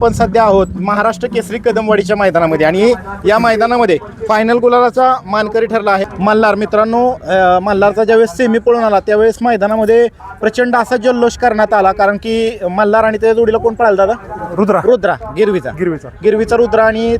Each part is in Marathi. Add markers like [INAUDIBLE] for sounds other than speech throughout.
आपण सध्या आहोत महाराष्ट्र केसरी कदमवाडीच्या मैदानामध्ये. आणि या मैदानामध्ये फायनल गुलालाचा मानकरी ठरला आहे. मल्हार मित्रांनो मल्हारचा ज्यावेळेस सेमी पळून आला त्यावेळेस मैदानामध्ये प्रचंड असा जल्लोष करण्यात आला. कारण की मल्हार आणि त्या जोडीला कोण पळाला दादा? रुद्रा. रुद्रा गिरवीचा. गिरवीचा. गिरवीचा रुद्रा आणि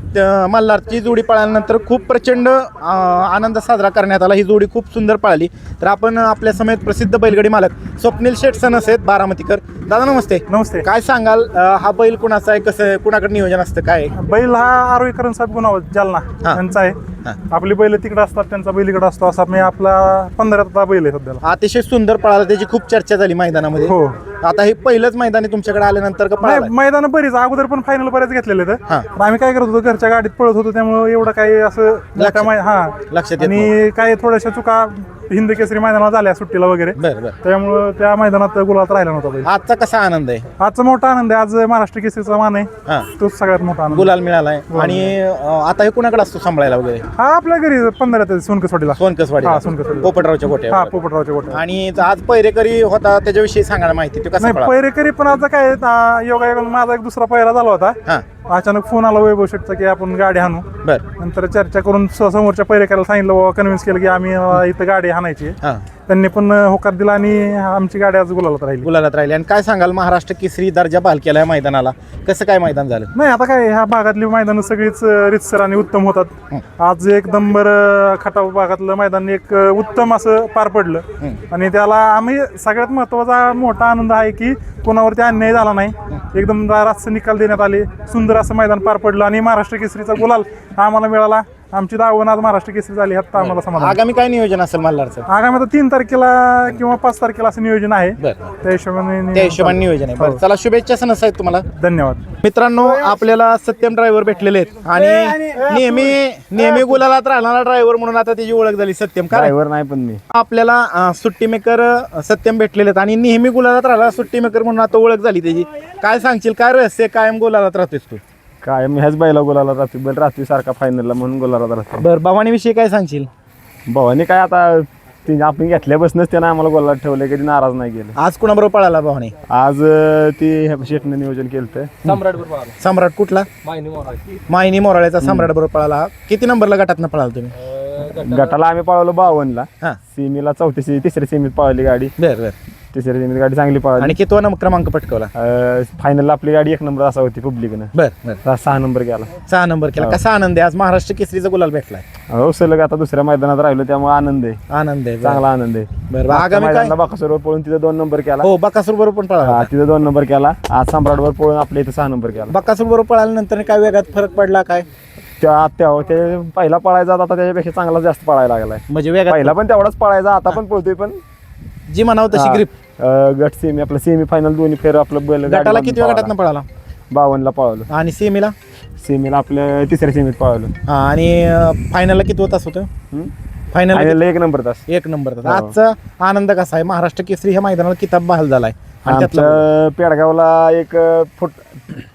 मल्हारची जोडी पळाल्यानंतर खूप प्रचंड आनंद साजरा करण्यात आला. ही जोडी खूप सुंदर पळाली. तर आपण आपल्या समेत प्रसिद्ध बैलगाडी मालक स्वप्नील शेठ सनस आहेत बारामतीकर. दादा नमस्ते. नमस्ते. काय सांगाल? हा बैल कुणाचा आहे? कसं कुणाकडे नियोजन असतं? काय? बैल हा आरोग्यकरण साहेब गुणावत जालना. हा. त्यांचा हा. आहे आपली बैल तिकडे असतात त्यांचा बैल इकडे असतो. असा मी आपला पंधराचा बैल आहे सध्याला. अतिशय सुंदर पळाला. त्याची खूप चर्चा झाली मैदानामध्ये. हो. आता हे पहिलंच मैदान आहे तुमच्याकडे आल्यानंतर का नाही पळाला मैदान बरीच. अगोदर पण फायनल बऱ्याच घेतलेले हा. पण आम्ही काय करत होतो घरच्या गाडीत पळत होतो त्यामुळे एवढं काही असं मै- हा. लक्षात येत आणि काही थोड्याशा चुका हिंद केसरी मैदानात झाल्या सुट्टीला वगैरे. बरं बरं. त्यामुळं त्या मैदानात गुलाबात राहिला नव्हता बैल. आजचा कसा आनंद आहे? आजचा मोठा आनंद आहे. आज महाराष्ट्र केसरीचा मान आहे. हा. तोच सगळ्यात मोठा आनंद गुलाल मिळालाय. आणि अं, आता हे कुणाकडे असतो सांभाळायला वगैरे? हा आपल्या घरी पंधरा सोनकसवाडीला. सोनकसवाडी हा, सोनकसवाडी. पोपटरावच्या हा गोट्या पोपटरावच्या गोट्या आणि आज पैरेकरी होता त्याच्याविषयी सांगायला माहिती तो कसा नाही पळाला? पैरेकरी पण आता काय योगायोगानं माझा एक दुसरा पहिरा झाला होता. हा. अचानक फोन आला वैभव शेटचा की आपण गाडी हाणू. बर. नंतर चर्चा करून स- समोरच्या पैरेकऱ्याला सांगितलं बाबा कन्व्हिन्स केलं की आम्ही अ, इथं गाडी हाणायची आहे. हा. त्यांनी पण होकार दिला आणि आमची गाडी आज गुलालात राहिली. गुलालात राहिले. आणि काय सांगाल महाराष्ट्र केसरी दर्जा बहाल केलाय मैदानाला. कसं काय मैदान झालं? नाही आता काय ह्या भागातली मैदान सगळीच रितसर आणि उत्तम होतात. आज एक नंबर अ, खटाव भागातलं मैदान एक उत्तम असं पार पडलं. आणि त्याला आम्ही सगळ्यात महत्त्वाचा मोठा आनंद आहे की कोणावरती अन्याय झाला नाही. एकदम रास्त निकाल देण्यात आले. सुंदर असं मैदान पार पडलं आणि महाराष्ट्र केसरीचा गुलाल आम्हाला मिळाला. आमची दावण आज महाराष्ट्र केसरी झाली ह्यात आम्हाला समाधान. आगामी काय नियोजन असेल मल्हारचं? आगामी आता तीन तारखेला किंवा पाच तारखेला असं नियोजन आहे. बरं. त्या हिशोबाने त्या हिशोबाने नियोजन आहे. बरं हो. चला शुभेच्छा सनस आहेत तुम्हाला. धन्यवाद. मित्रांनो आपल्याला सत्यम ड्रायव्हर भेटलेले आहेत. आणि नेहमी नेहमी गुलालात राहणारा ड्रायव्हर म्हणून आता त्याची ओळख झाली सत्यम. काय ड्रायव्हर नाही पण मी. आपल्याला अं, सुट्टी मेकर अं, सत्यम भेटलेले आहेत. आणि नेहमी गुलालात राहिला सुट्टी मेकर म्हणून आता ओळख झाली त्याची. काय सांगशील? काय रहस्य? कायम गुलालात राहतोस तू? काय मी ह्याच बैला गोलाला राहतो बैल राहतो सारखा फायनलला म्हणून गोलाला राहतो बर भवानी विषयी काय सांगशील? भावानी काय आता ती आपण घेतल्यापासूनच त्यानं आम्हाला गोलाला ठेवलं कधी नाराज नाही केलं. आज कुणाबरोबर पळाला भवानी? आज अं, ती ह्या शेटनं नियोजन केलं सम्राट कुठला? मायनी मोराळ्याचा सम्राट बरोबर पळाला. किती नंबरला गटात पळाला तुम्ही? गटाला आम्ही पळवलो बावनला हा. सीमीला चौथी सी तिसऱ्या सीमीत पळवली गाडी. बर बर. तिसऱ्या सीमीत गाडी चांगली पळवली आणि कितवा नंबर क्रमांक पटकवला? फायनलला आपली गाडी एक नंबर असा होती पब्लिकनं बर बर. सहा नंबर गेला. सहा नंबर केला. कसा आनंद आहे? आज महाराष्ट्र केसरीचा गुलाल भेटलाय. हो सलग आता दुसऱ्या मैदानात राहिलो त्यामुळे आनंद आहे. आनंद आहे. चांगला आनंद आहे. बरं. आगामी काय? मैदानाला बाकासोरवर पळून तिथं दोन नंबर केला. हो बकासूर बरोबर पण पळाला हा तिथं दोन नंबर केला. आज सम्राटवर पळून आपल्या इथं सहा नंबर केला. बकासूर बरोबर पळाल्यानंतर काय वेगात फरक पडला काय? त्या ते पहिला पळायचा आता त्याच्यापेक्षा चांगला जास्त पळायला लागलाय. म्हणजे वेगात पहिला पण तेवढाच पळायचा आता पण पळतोय पण जी म्हणावं तशी हा. ग्रीप अं, गट सेमी आपलं सेमी फायनल दोन्ही फेर आपलं बैल गटाला किती वेळ पळाला. गटात पळाला. बावनला पळवलं आणि सेमीला सेमीला आपलं तिसऱ्या सेमीत पळवलं हा आणि फायनलला किती तास होतं? हम्म? फायनल एक नंबर तास. एक नंबर तास. हो. आजचा आनंद कसा आहे? महाराष्ट्र केसरी ह्या मैदानाला किताब बहाल झालाय. आणि त्यातला आमच्या पेडगावला एक अं, फुट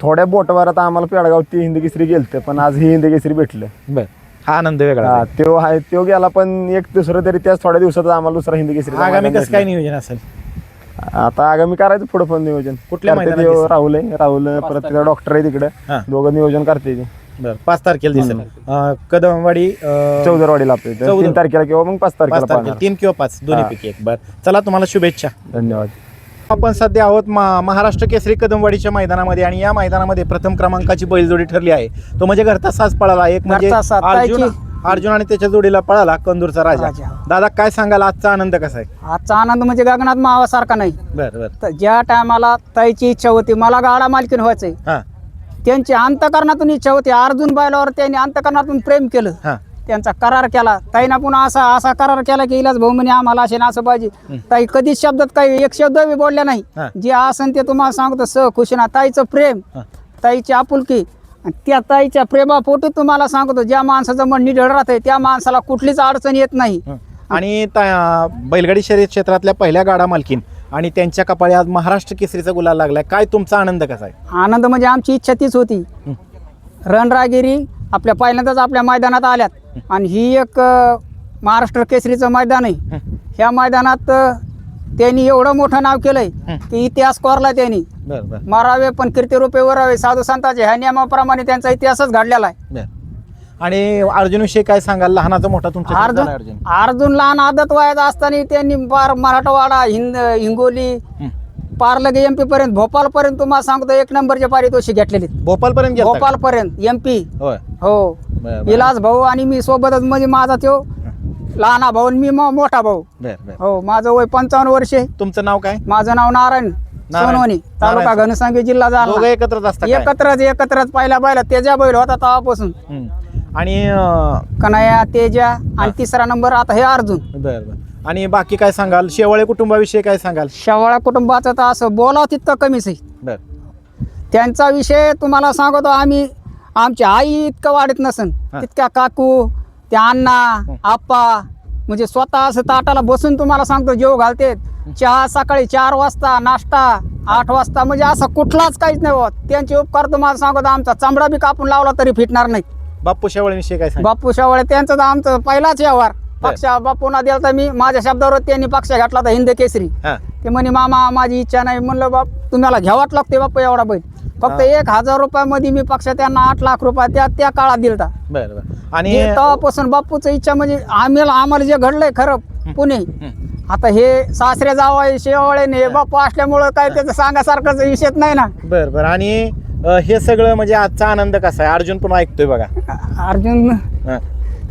थोड्या बोटवर आता आम्हाला पेडगाव ती हिंद केसरी गेलतं पण आज ही हिंद केसरी भेटलं. बर. हा आनंद वेगळा हा, त्यो आहे त्यो गेला पण एक दुसरं तरी त्याच थोड्या दिवसात आम्हाला दुसरा हिंद केसरी आगामी कसं काय नियोजन असेल? आता आगामी करायचं पुढं पण नियोजन. कुठल्या करते मैदानात ते दिसेल? राहुल आहे राहुल परत तिकडे डॉक्टर आहे तिकडे. हा. दोघं नियोजन करते ते. बर पाच तारखेला दिसेल. अं, कदमवाडी अं, चौदरवाडीला. चौदर. तीन तारखेला किंवा मग पाच पाच तारखेला तारखेला. पाहणार. तीन किंवा पाच दोन्हीपैकी एक. बर चला तुम्हाला शुभेच्छा. धन्यवाद. आपण सध्या आहोत मा- महाराष्ट्र केसरी कदमवाडीच्या मैदानामध्ये आणि या मैदानामध्ये प्रथम क्रमांकाची बैलजोडी ठरली आहे. तो म्हणजे घरचा साज पळाला. एक म्हणजे घरचा साज, अर्जुन आणि त्याच्या जोडीला पळाला कंदूरचा राजा. राजा. दादा काय सांगाल? आजचा आनंद कसा आहे? आजचा आनंद म्हणजे गगनात मावासारखा नाही. बर बर. तर ज्या टायमाला ताईची इच्छा होती मला गाडा मालकीन व्हायचंय. हा. त्यांची अंतकरणातून इच्छा होती. अर्जुन बैलावर त्यांनी अंतकरणातून प्रेम केलं. हा. त्यांचा करार केला. ताईना पुन्हा असा असा करार केला की इलाज भाऊ म्हणे आम्हाला असे ना असं पाहिजे. ताई कधीच शब्दात काही एक शब्द बी बोलल्या नाही. जे आसन ते तुम्हाला सांगतो स खुशीना ताईचं प्रेम. ताईची आपुलकी आणि त्या ताईच्या प्रेमापोटी तुम्हाला सांगतो ज्या माणसाचं मन निढळ राहतंय त्या माणसाला कुठलीच अडचण येत नाही. आणि ता- बैलगाडी शर्यत क्षेत्रातल्या पहिल्या गाडा मालकीन आणि त्यांच्या कपाळी आज महाराष्ट्र केसरीचा गुलाल लागलाय. काय तुमचा आनंद कसा आहे? आनंद म्हणजे आमची इच्छा तीच होती. रणरागिरी आपल्या पहिल्यांदाच आपल्या मैदानात आल्यात. आणि ही एक महाराष्ट्र केसरीचं मैदान आहे. ह्या मैदानात त्यांनी एवढं मोठं नाव केलंय की इतिहास कोरला त्यांनी. मारावे पण कीर्ती रुपये वरावे साधू संतांचे ह्या नियमाप्रमाणे त्यांचा इतिहासच घडलेला आहे. आणि अर्जुन विषयी काय सांगाल? लहानाचा मोठा तुमच्या अर्जुन अर्जुन. लहान आदत वयात असताना त्यांनी पार मराठवाडा हिंद हिंगोली. पार लगे एम पी पर्यंत भोपाळ पर्यंत तुम्हाला सांगतो एक नंबरचे पारितोषिक घेतलेले भोपाळ पर्यंत? भोपाळ पर्यंत एम पी होय. हो. बरं, बरं. विलास भाऊ आणि मी सोबतच म्हणजे माझा तो लहाना भाऊ आणि मी मो- मोठा भाऊ. बरं बरं. हो माझं वय पंचावन्न वर्षे. तुमचं नाव काय? माझं नाव नारायण सोनवणी तालुका नारायण. घनसांगी जिल्हा दोघं जालना एकत्रच असतात काय? एकत्रच एकत्रच पहिला पहिला तेजा बैल होता तेव्हापासून. आणि अं, कन्हैया तेजा आणि तिसरा नंबर आता हे अर्जुन. बरं बरं. आणि बाकी काय सांगाल? शेवाळे कुटुंबाविषयी काय सांगाल? शेवाळा कुटुंबाचं तर असं बोलावं तितकं कमीच आहे. बरं. त्यांचा विषय तुम्हाला सांगतो आम्ही आमची आई इतकं वाढत नसन. हा. तितक्या काकू त्या अण्णा आप्पा म्हणजे स्वतः असं ताटाला बसून तुम्हाला सांगतो जेव घालते. चहा सकाळी चार वाजता नाश्ता आठ वाजता म्हणजे असं कुठलाच काहीच नाही होत. त्यांचे उपकार तुम्हाला सांगतो आमचा चांबडा बी कापून लावला तरी फिटणार नाही. बाप्पू शेवाळेविषयी काय बापू शेवाळे त्यांचं तर आमचं पहिलाच व्यवहार. पक्ष बापूना दिला तर मी माझ्या शब्दावर त्यांनी पक्ष घातला होता हिंद केसरी. हां. ते म्हणे मामा माझी इच्छा नाही. म्हणलं बाप तुम्हाला घ्यावाच लागते बाप्पा एवढा बैल. फक्त एक हजार रुपयामध्ये मी पक्ष त्यांना आठ लाख रुपये त्या त्या काळात दिलता. बरं बरं. आणि तेव्हापासून बापूचं इच्छा म्हणजे आम्हाला आम्हाला जे घडलंय खरं पुणे. आता हे सासरे जावाय शेवाळे हे बाप्पा असल्यामुळं काय त्याचं सांगासारखंच विषयच नाही ना. बरं बरं. आणि अं, हे सगळं म्हणजे आजचा आनंद कसा आहे? अर्जुन पण ऐकतोय बघा. अर्जुन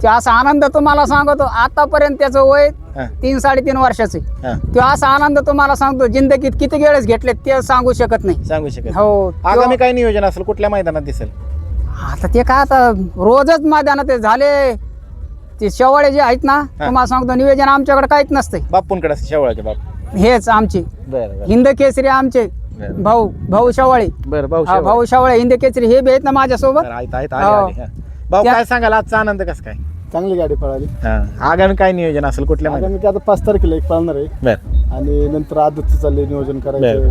ते असा आनंद तुम्हाला सांगतो आतापर्यंत त्याचं वय हां. तीन साडेतीन वर्षाचे हां. तो असा आनंद तुम्हाला सांगतो जिंदगीत किती वेळेस घेतले ते सांगू शकत नाही. सांगू शकत हो आगामी काय नियोजन असेल? कुठल्या मैदानात दिसेल? आता ते काय आता रोजच मैदानात ते झाले. ते शेवाळे जे आहेत ना तुम्हाला सांगतो नियोजन आमच्याकडे काहीच नसतंय. बाप्पूंकडे असते शेवाळ्याचे बाप हेच आमचे. बरं बरं. हिंद केसरी आमचे. बरं. भाऊ भाऊ शेवाळे. बरं भाऊ हा, शेवाळे. भाऊ शेवाळे हिंद केसरी हे बी आहेत ना माझ्यासोबत. बरं, आहेत आहेत आले, हो. आले, हां. भाऊ त्या- काय सांगाल? आजचा आनंद कसं काय? चांगली गाडी पळाली. हां. आगामी काय नियोजन असेल? कुठल्या आगामी ते आता पाच तारखेला एक पळणार आहे. बरं. आणि नंतर आदतचं चाललंय नियोजन करायचं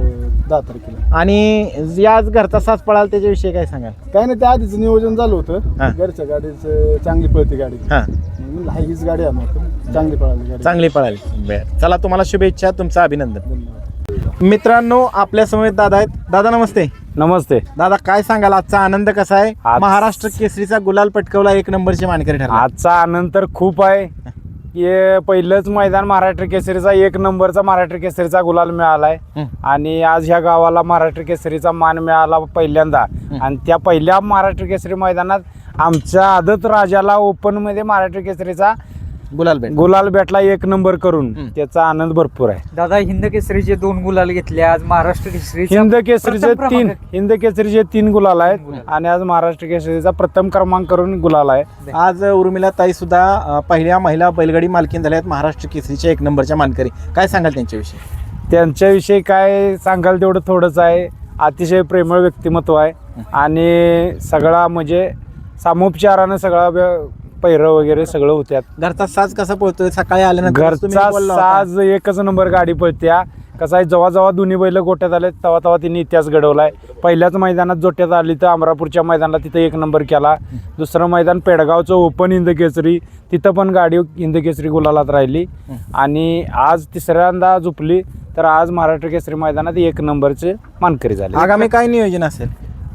दहा तारखेला. आणि याच घरचा सास पळाल त्याच्याविषयी काय सांगाल? काय नाही त्या आधीचं नियोजन झालं हा. होतं घरच्या गाडीचं चांगली पळते गाडी. हां. म्हणलं, हा हीच गाडी आणू आपण चांगली पळाली गाडी. चांगली पळाली. बरं. चला तुम्हाला शुभेच्छा तुमचं अभिनंदन. धन्यवाद. मित्रांनो आपल्यासमोर दादा आहेत. दादा नमस्ते. नमस्ते. दादा काय सांगाल? आजचा आनंद कसा आहे? आज- महाराष्ट्र केसरीचा गुलाल पटकवला एक नंबरची मानकरी ठरला. आजचा आनंद तर खूप आहे. की पहिलंच मैदान महाराष्ट्र केसरीचा एक नंबरचा महाराष्ट्र केसरीचा गुलाल मिळाला आहे हं. आणि आज ह्या गावाला महाराष्ट्र केसरीचा मान मिळाला पहिल्यांदा. आणि त्या पहिल्या महाराष्ट्र केसरी मैदानात आमच्या आदत राजाला ओपनमध्ये महाराष्ट्र केसरीचा गुलाल भेट. गुलाल भेटला एक नंबर करून. त्याचा आनंद भरपूर आहे. दादा हिंद केसरीचे दोन गुलाल घेतले. आज महाराष्ट्र केसरी हिंद केसरीचे तीन. हिंद केसरीचे तीन गुलाल आहेत आणि आज महाराष्ट्र केसरीचा प्रथम क्रमांक करून गुलाल आहे. आज उर्मिला ताई सुद्धा अं, पहिल्या महिला बैलगाडी मालकीन झाल्या आहेत महाराष्ट्र केसरीच्या एक नंबरच्या मानकरी. काय सांगाल त्यांच्याविषयी? त्यांच्याविषयी काय सांगाल तेवढं थोडंच आहे. अतिशय प्रेमळ व्यक्तिमत्व आहे. आणि सगळा म्हणजे सामोपचारानं सगळा व्य- पैरं वगैरे सगळं होत्यात. घरचा साज कसा पळतोय? सकाळी आल्यानंतर तुम्ही घरचा बोलला होता. साज एकच नंबर गाडी पळत्या. कसा आहे जेव्हा जेव्हा दोन्ही बैल गोट्यात आले तेव्हा तेव्हा तिने इतिहास घडवलाय. पहिल्याच मैदानात जोट्यात आली तर अमरापूरच्या मैदानाला तिथं एक नंबर केला. दुसरं मैदान पेडगावचं ओपन हिंद केसरी तिथं पण गाडी हिंद केसरी गुलालात राहिली. आणि आज तिसऱ्यांदा झुपली तर आज महाराष्ट्र केसरी मैदानात एक नंबरचे मानकरी झाले. आगामी काय नियोजन असेल?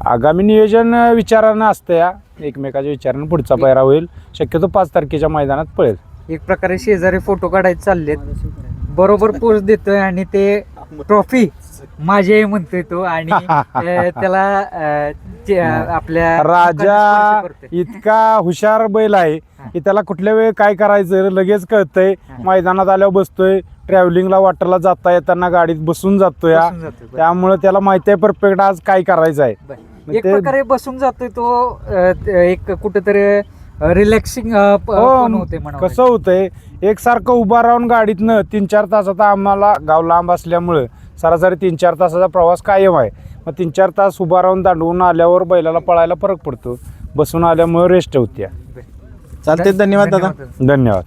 आगामी नियोजन विचारानं असतं या एकमेकाच्या विचारानं पुढचा पैरा होईल. शक्यतो पाच तारखेच्या मैदानात पळेल. एक प्रकारे शेजारी फोटो काढायचे चाललेत. बरोबर पोच देतोय आणि ते ट्रॉफी माझी आहे म्हणतोय तो आणि [LAUGHS] अं, त्याला अं, जे, अं, आपल्या राजा. इतका हुशार बैल आहे की त्याला कुठल्या वेळी काय करायचं लगेच कळतंय. मैदानात आल्यावर बसतोय ट्रॅव्हलिंगला वाटरला जाता येताना गाडीत बसून जातोय बसून जातोय, बरं. त्यामुळे त्याला माहिती आहे परफेक्ट आज काय करायचं आहे. बरं. एक ते- प्रकारे बसून जातोय तो अं, त- एक कुठेतरी रिलॅक्सिंग हो होते म्हणा कसं होतंय एकसारखं उभा राहून गाडीतनं तीन चार तासात आम्हाला गाव लांब असल्यामुळं सरासरी तीन चार तासाचा प्रवास कायम आहे. मग तीन चार तास उभा राहून दांडवून आल्यावर बैलाला पळायला फरक पडतो. बसून आल्यामुळे रेस्ट होत्या. चालते धन्यवाद दादा. धन्यवाद.